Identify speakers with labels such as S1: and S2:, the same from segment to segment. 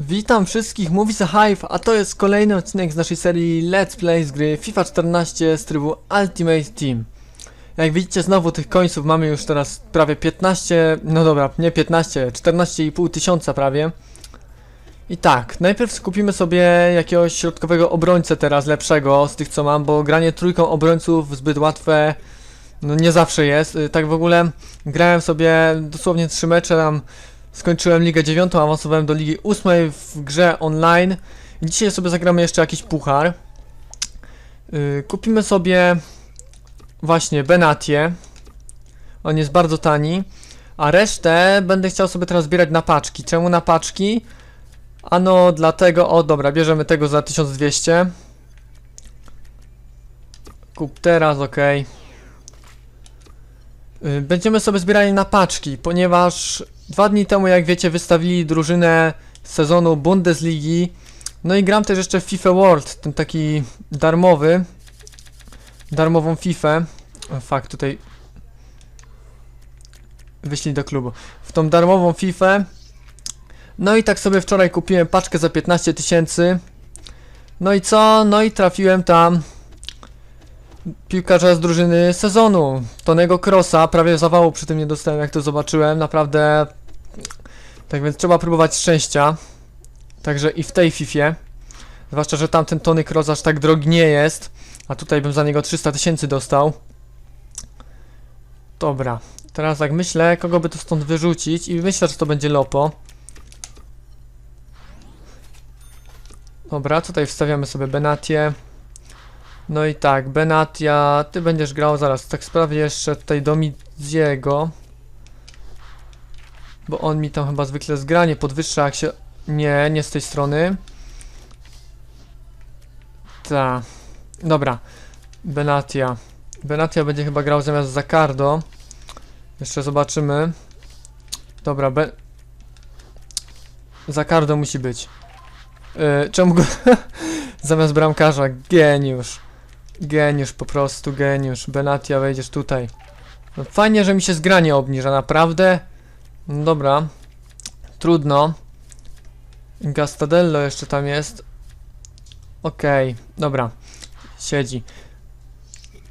S1: Witam wszystkich, mówi za Hive, a to jest kolejny odcinek z naszej serii Let's Play z gry FIFA 14 z trybu Ultimate Team. Jak widzicie znowu tych końców mamy już teraz prawie 15, no dobra, nie 15, 14,5 tysiąca prawie. I tak, najpierw skupimy sobie jakiegoś środkowego obrońcę teraz, lepszego z tych co mam, bo granie trójką obrońców zbyt łatwe, no nie zawsze jest. Y, Tak w ogóle grałem sobie dosłownie 3 mecze tam Skończyłem Ligę 9, awansowałem do Ligi 8 w grze online. Dzisiaj sobie zagramy jeszcze jakiś puchar. Yy, kupimy sobie właśnie Benatię. On jest bardzo tani. A resztę będę chciał sobie teraz zbierać na paczki. Czemu na paczki? Ano dlatego, o dobra, bierzemy tego za 1200. Kup teraz, ok. Y, Będziemy sobie zbierali na paczki, ponieważ dwa dni temu, jak wiecie, wystawili drużynę sezonu Bundesligi. No i gram też jeszcze w FIFA World, ten taki darmowy. Darmową FIFA. Fakt, tutaj wyślij do klubu. W tą darmową FIFA. No i tak sobie wczoraj kupiłem paczkę za 15 tysięcy. No i co? No i trafiłem tam piłkarza z drużyny sezonu, Tonego Crossa, prawie zawału przy tym nie dostałem jak to zobaczyłem, naprawdę tak więc trzeba próbować szczęścia, także i w tej Fifie, zwłaszcza, że tamten Tony Cross aż tak drogi nie jest, a tutaj bym za niego 300 tysięcy dostał. Dobra, teraz jak myślę, kogo by to stąd wyrzucić i myślę, że to będzie Lopo. Dobra, tutaj wstawiamy sobie Benatię. No i tak, Benatia, ty będziesz grał zaraz, tak sprawię jeszcze tutaj Domiziego. Bo on mi tam chyba zwykle zgranie podwyższa jak się... Nie, nie z tej strony. Ta. Dobra. Benatia. Benatia będzie chyba grał zamiast Zakardo. Jeszcze zobaczymy. Dobra, Be... Zakardo musi być. Yy, czemu go... zamiast bramkarza? Geniusz. Geniusz, po prostu geniusz. Benatia, wejdziesz tutaj. No, fajnie, że mi się zgranie obniża, naprawdę. No dobra. Trudno. Gastadello jeszcze tam jest. Okej, dobra. Siedzi.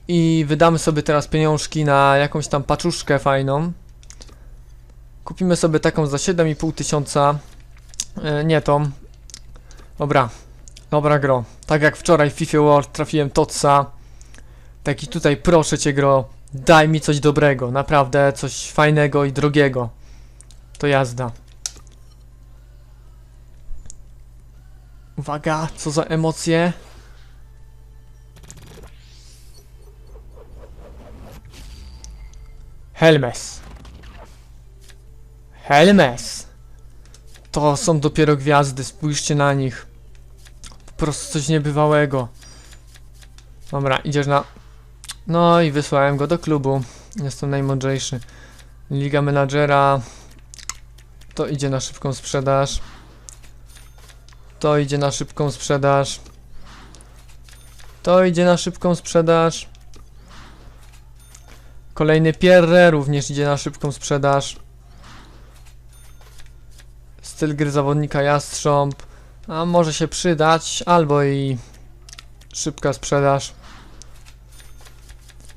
S1: I wydamy sobie teraz pieniążki na jakąś tam paczuszkę fajną. Kupimy sobie taką za 7,5 tysiąca. E, nie tą. Dobra, Dobra gro, tak jak wczoraj w FIFA World trafiłem Totsa Tak i tutaj proszę cię gro Daj mi coś dobrego, naprawdę coś fajnego i drogiego. To jazda. Uwaga, co za emocje. Helmes. Helmes. To są dopiero gwiazdy, spójrzcie na nich prostu coś niebywałego. Dobra, idziesz na... No i wysłałem go do klubu. Jestem najmądrzejszy. Liga menadżera. To idzie na szybką sprzedaż. To idzie na szybką sprzedaż. To idzie na szybką sprzedaż. Kolejny Pierre również idzie na szybką sprzedaż. Styl gry zawodnika Jastrząb. A może się przydać, albo i szybka sprzedaż.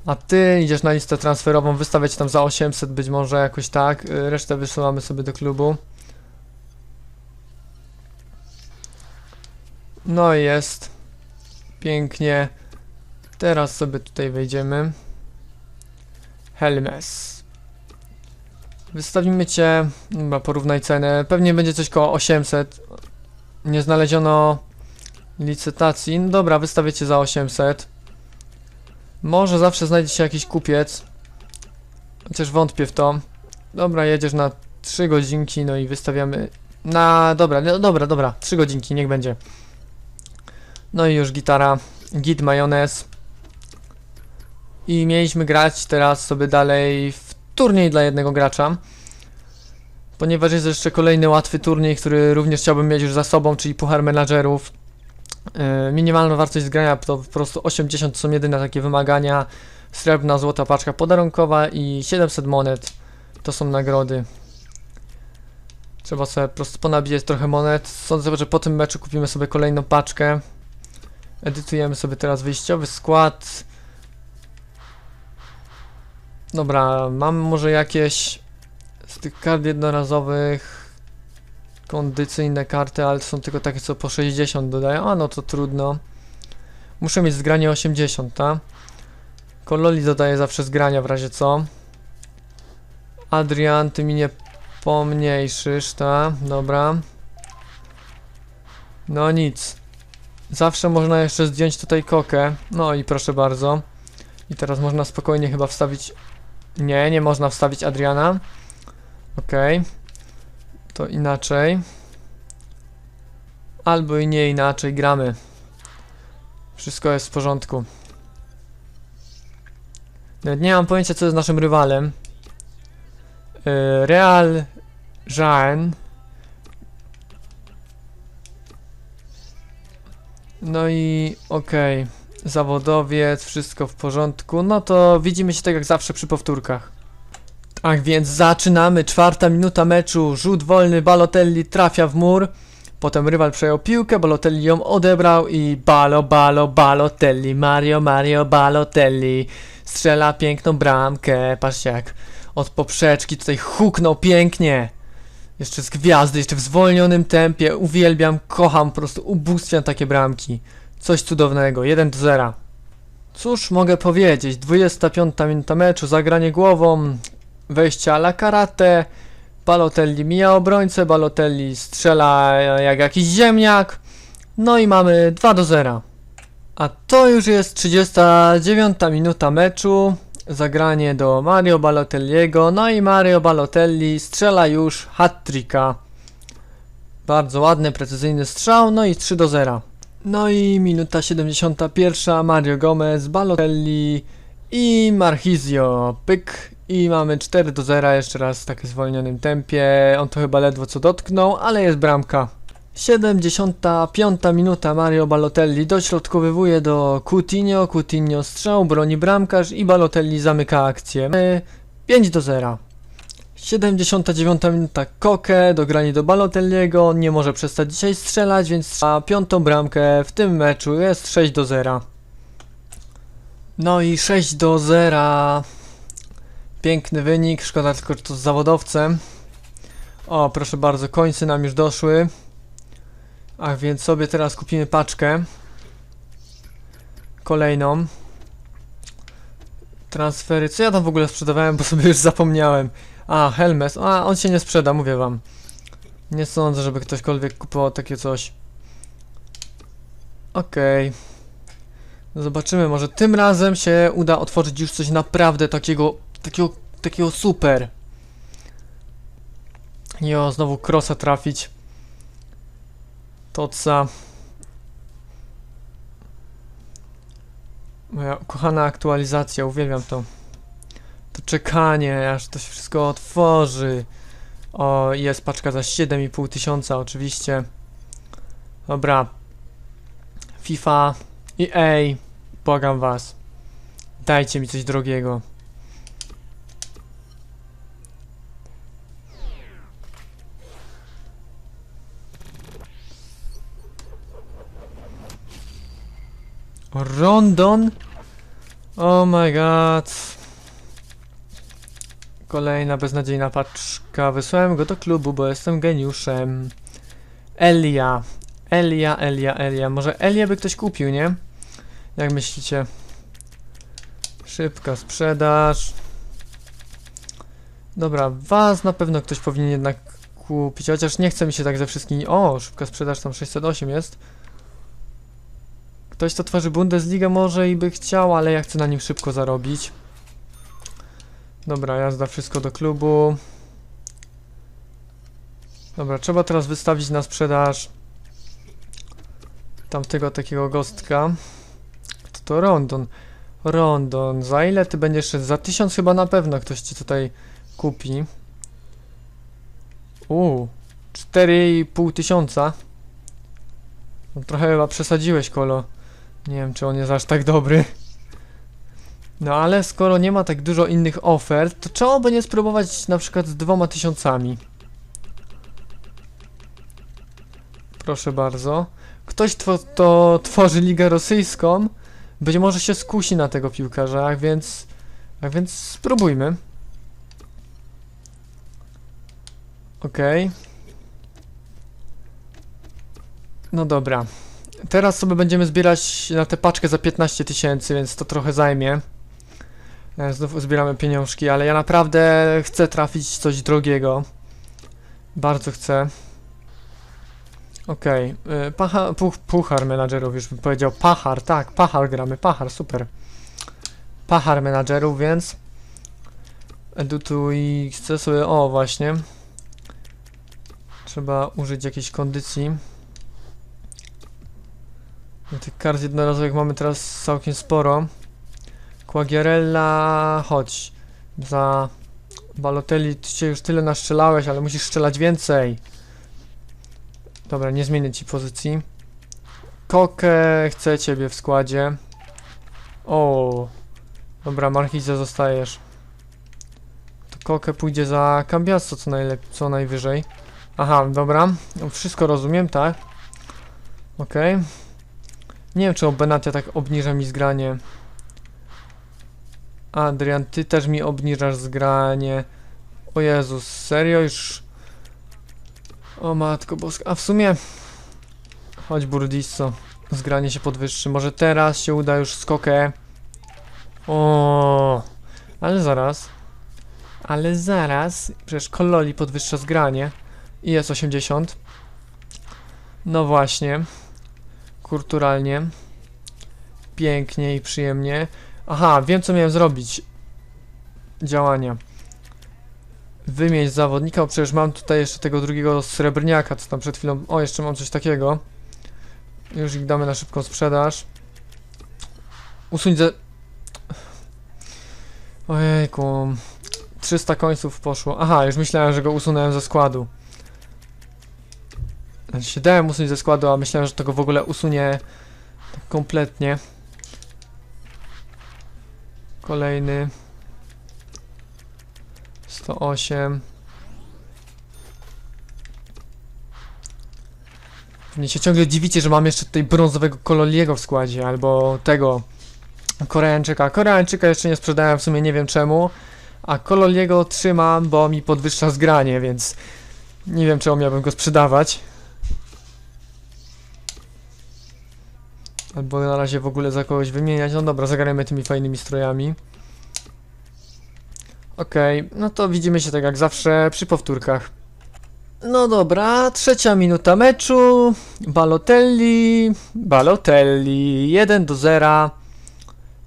S1: A ty idziesz na listę transferową, wystawiać tam za 800 być może jakoś tak. y, Resztę wysyłamy sobie do klubu. No i jest. Pięknie. Teraz sobie tutaj wejdziemy. Helmes. Wystawimy cię. Chyba porównaj cenę. Pewnie będzie coś koło 800. Nie znaleziono licytacji. No dobra, wystawię cię za 800. Może zawsze znajdzie się jakiś kupiec. Chociaż wątpię w to. Dobra, jedziesz na 3 godzinki, no i wystawiamy na... Dobra, no dobra, dobra, 3 godzinki, niech będzie. No i już gitara, git majonez. I mieliśmy grać teraz sobie dalej w turniej dla jednego gracza. Ponieważ jest jeszcze kolejny łatwy turniej, który również chciałbym mieć już za sobą, czyli Puchar Menadżerów. Yy, minimalna wartość zgrania to po prostu 80 są jedyne takie wymagania. Srebrna, złota paczka podarunkowa i 700 monet to są nagrody. Trzeba sobie po prostu ponabijać trochę monet. Sądzę, że po tym meczu kupimy sobie kolejną paczkę. Edytujemy sobie teraz wyjściowy skład. Dobra, mam może jakieś tych kart jednorazowych kondycyjne karty, ale są tylko takie, co po 60 dodają. A no to trudno. Muszę mieć zgranie 80, ta? Kololi dodaje zawsze zgrania w razie co. Adrian, ty mi nie pomniejszysz, ta? Dobra. No nic. Zawsze można jeszcze zdjąć tutaj kokę. No i proszę bardzo. I teraz można spokojnie chyba wstawić... Nie, nie można wstawić Adriana. Okej. To inaczej. Albo i nie inaczej, gramy. Wszystko jest w porządku. Nawet nie mam pojęcia, co jest naszym rywalem. Yy, Real Jean. No i okej. Zawodowiec, wszystko w porządku. No to widzimy się tak jak zawsze przy powtórkach. Tak więc zaczynamy. Czwarta minuta meczu. Rzut wolny. Balotelli trafia w mur. Potem rywal przejął piłkę, Balotelli ją odebrał i balo, balo, Balotelli, Mario, Mario, Balotelli strzela piękną bramkę, patrzcie jak od poprzeczki tutaj huknął pięknie. Jeszcze z gwiazdy, jeszcze w zwolnionym tempie, uwielbiam, kocham, po prostu ubóstwiam takie bramki. Coś cudownego, 1 do 0. Cóż mogę powiedzieć, 25 minuta meczu, zagranie głową, wejście la karate, Balotelli mija obrońcę, Balotelli strzela jak jakiś ziemniak. No i mamy 2 do 0. A to już jest 39 minuta meczu. Zagranie do Mario Balotelliego. No i Mario Balotelli strzela już hat-tricka. Bardzo ładny, precyzyjny strzał. No i 3 do 0. No i minuta 71. Mario Gomez, Balotelli i Marchizio. Pyk. I mamy 4 do 0 jeszcze raz w takim zwolnionym tempie. On to chyba ledwo co dotknął, ale jest bramka. 75 minuta Mario Balotelli dośrodkowywuje do Coutinho, Coutinho strzał, broni bramkarz i Balotelli zamyka akcję. Mamy 5 do 0. 79 minuta Koke, dogranie do Balotelliego, nie może przestać dzisiaj strzelać, więc strzela piątą bramkę w tym meczu, jest 6 do 0. No i 6 do 0. Piękny wynik, szkoda tylko, że to z zawodowcem. O, proszę bardzo, końce nam już doszły. A więc sobie teraz kupimy paczkę. Kolejną. Transfery. Co ja tam w ogóle sprzedawałem, bo sobie już zapomniałem. A, Helmes. A, on się nie sprzeda, mówię wam. Nie sądzę, żeby ktośkolwiek kupował takie coś. Okej. No Zobaczymy, może tym razem się uda otworzyć już coś naprawdę takiego, takiego, takiego super. Jo, znowu krosa trafić. Toca. Moja ukochana aktualizacja, uwielbiam to. To czekanie, aż to się wszystko otworzy. O, jest paczka za 7,5 tysiąca, oczywiście. Dobra. FIFA EA, błagam was. Dajcie mi coś drogiego. Rondon? Oh my god. Kolejna beznadziejna paczka. Wysłałem go do klubu, bo jestem geniuszem. Elia. Elia, Elia, Elia. Może Elię by ktoś kupił, nie? Jak myślicie? Szybka sprzedaż. Dobra, was na pewno ktoś powinien jednak kupić, chociaż nie chce mi się tak ze wszystkimi... O, szybka sprzedaż tam 608 jest. Ktoś, kto tworzy Bundesligę może i by chciał, ale ja chcę na nim szybko zarobić. Dobra, jazda wszystko do klubu. Dobra, trzeba teraz wystawić na sprzedaż tamtego takiego gostka. Kto to? Rondon. Rondon, za ile ty będziesz szedł? Za tysiąc chyba na pewno ktoś ci tutaj kupi. Uuu, 4,5 tysiąca. No, trochę chyba przesadziłeś, kolo. Nie wiem, czy on jest aż tak dobry. No ale skoro nie ma tak dużo innych ofert, to czemu by nie spróbować na przykład z dwoma tysiącami? Proszę bardzo. Ktoś, kto to tworzy ligę rosyjską, być może się skusi na tego piłkarza, więc, a więc spróbujmy. Okej. No dobra. Teraz sobie będziemy zbierać na tę paczkę za 15 tysięcy, więc to trochę zajmie. E, Znów zbieramy pieniążki, ale ja naprawdę chcę trafić coś drogiego. Bardzo chcę. Okej, okay. Pacha, puch, puchar menadżerów już bym powiedział. Pachar, tak, pachar gramy, pachar, super. Pachar menadżerów, więc edytuj, chcę sobie, o właśnie. Trzeba użyć jakiejś kondycji. No, Tych kart jednorazowych mamy teraz całkiem sporo. Quagliarella, chodź. Za Balotelli ty się już tyle naszczelałeś, ale musisz strzelać więcej. Dobra, nie zmienię ci pozycji. Kokę, chcę ciebie w składzie. O, dobra, Marchiza zostajesz. To Kokę pójdzie za Cambiasso co co najwyżej. Aha, dobra, wszystko rozumiem, tak? Okej. Nie wiem, czy Benatia tak obniża mi zgranie. Adrian, ty też mi obniżasz zgranie. O Jezus, serio już... O matko boska, a w sumie... Chodź Burdisso, zgranie się podwyższy. Może teraz się uda już skokę. O, ale zaraz. Ale zaraz, przecież Kololi podwyższa zgranie. I jest 80. No właśnie. Kulturalnie. Pięknie i przyjemnie. Aha, wiem co miałem zrobić. Działania. Wymień zawodnika, bo przecież mam tutaj jeszcze tego drugiego srebrniaka, co tam przed chwilą... O, jeszcze mam coś takiego. Już ich damy na szybką sprzedaż. Usuń ze... Ojejku... 300 końców poszło. Aha, już myślałem, że go usunąłem ze składu. Znaczy się dałem usunąć ze składu, a myślałem, że to go w ogóle usunie kompletnie. Kolejny. 108. Pewnie się ciągle dziwicie, że mam jeszcze tutaj brązowego Kololiego w składzie, albo tego Koreańczyka. Koreańczyka jeszcze nie sprzedałem, w sumie nie wiem czemu, a Kololiego trzymam, bo mi podwyższa zgranie, więc nie wiem czemu miałbym go sprzedawać. Albo na razie w ogóle za kogoś wymieniać. No dobra, zagrajmy tymi fajnymi strojami. Okej, no to widzimy się tak jak zawsze przy powtórkach. No dobra, trzecia minuta meczu. Balotelli, Balotelli, 1 do 0.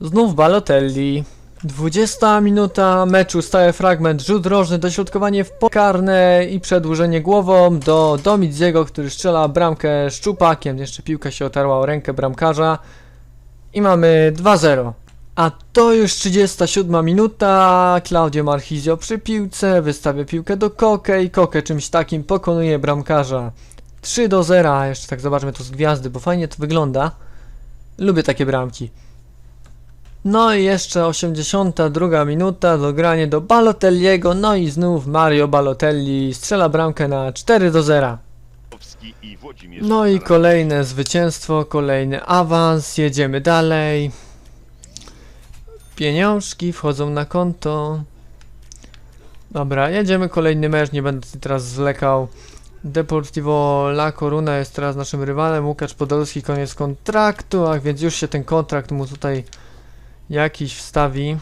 S1: Znów Balotelli. 20 minuta meczu, stały fragment, rzut rożny, dośrodkowanie w pokarne i przedłużenie głową do Domidziego, który strzela bramkę szczupakiem. Jeszcze piłka się otarła o rękę bramkarza. I mamy 2-0. A to już 37 minuta. Claudio Marchizio przy piłce, wystawia piłkę do Koke i Koke czymś takim pokonuje bramkarza. 3 do 0. A Jeszcze tak zobaczmy to z gwiazdy, bo fajnie to wygląda. Lubię takie bramki. No i jeszcze 82 minuta, dogranie do Balotelliego, no i znów Mario Balotelli strzela bramkę na 4 do 0.
S2: i Włodzimierz
S1: No i kolejne zwycięstwo, kolejny awans, jedziemy dalej. Pieniążki wchodzą na konto. Dobra, jedziemy kolejny mecz, nie będę teraz zwlekał. Deportivo La Coruna jest teraz naszym rywalem, Łukasz Podolski koniec kontraktu, a więc już się ten kontrakt mu tutaj jakiś wstawi.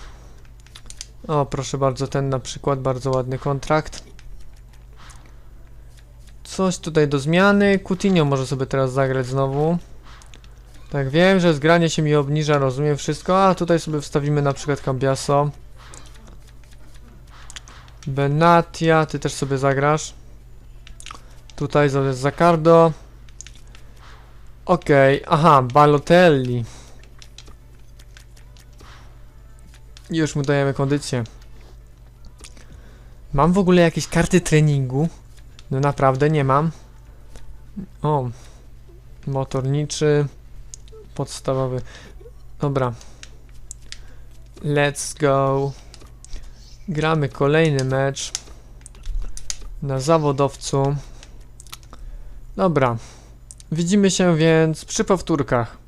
S1: O, proszę bardzo, ten na przykład, bardzo ładny kontrakt. Coś tutaj do zmiany. Coutinho może sobie teraz zagrać znowu. Tak, wiem, że zgranie się mi obniża, rozumiem wszystko, a tutaj sobie wstawimy na przykład Cambiaso. Benatia, ty też sobie zagrasz. Tutaj zamiast Zacardo. Okej, aha, Balotelli. Już mu dajemy kondycję. Mam w ogóle jakieś karty treningu? No naprawdę nie mam. O. Motorniczy. Podstawowy. Dobra. Let's go. Gramy kolejny mecz. Na zawodowcu. Dobra. Widzimy się więc przy powtórkach.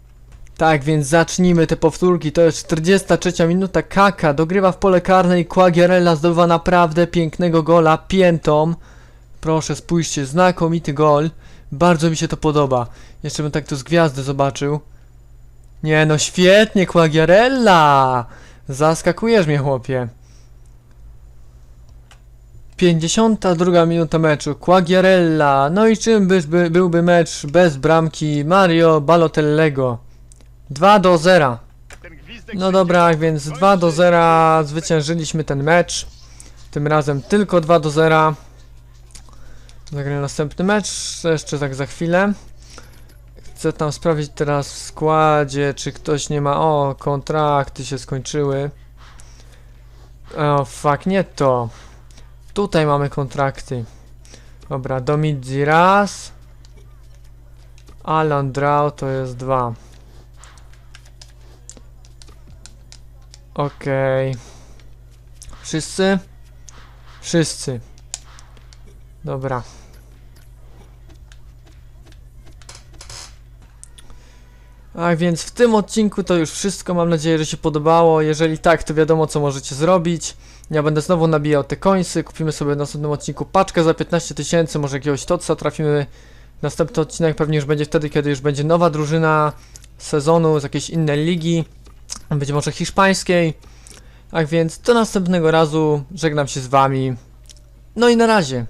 S1: Tak, więc zacznijmy te powtórki. To jest 43 minuta. Kaka dogrywa w pole karne i Quagliarella zdobywa naprawdę pięknego gola piętą. Proszę, spójrzcie, znakomity gol. Bardzo mi się to podoba. Jeszcze bym tak to z gwiazdy zobaczył. Nie no, świetnie, Quagliarella! Zaskakujesz mnie, chłopie. 52 minuta meczu. Quagliarella. No i czym byś by, byłby mecz bez bramki Mario Balotellego? 2 do 0.
S2: Ten gwizdek
S1: No dobra, więc 2 do 0 zwyciężyliśmy ten mecz. Tym razem tylko 2 do 0. Zagramy następny mecz, jeszcze tak za chwilę. Chcę tam sprawdzić teraz w składzie, czy ktoś nie ma... O, kontrakty się skończyły. O, fuck, nie to. Tutaj mamy kontrakty. Dobra, Domidzi raz. Alan Drau to jest dwa. Okej. Wszyscy? Wszyscy. Dobra. A więc w tym odcinku to już wszystko. Mam nadzieję, że się podobało. Jeżeli tak, to wiadomo co możecie zrobić. Ja będę znowu nabijał te końsy. Kupimy sobie w następnym odcinku paczkę za 15 tysięcy. Może jakiegoś totsa trafimy. Następny odcinek pewnie już będzie wtedy, kiedy już będzie nowa drużyna sezonu z jakiejś innej ligi. Być może hiszpańskiej. Tak więc do następnego razu żegnam się z wami. No i na razie.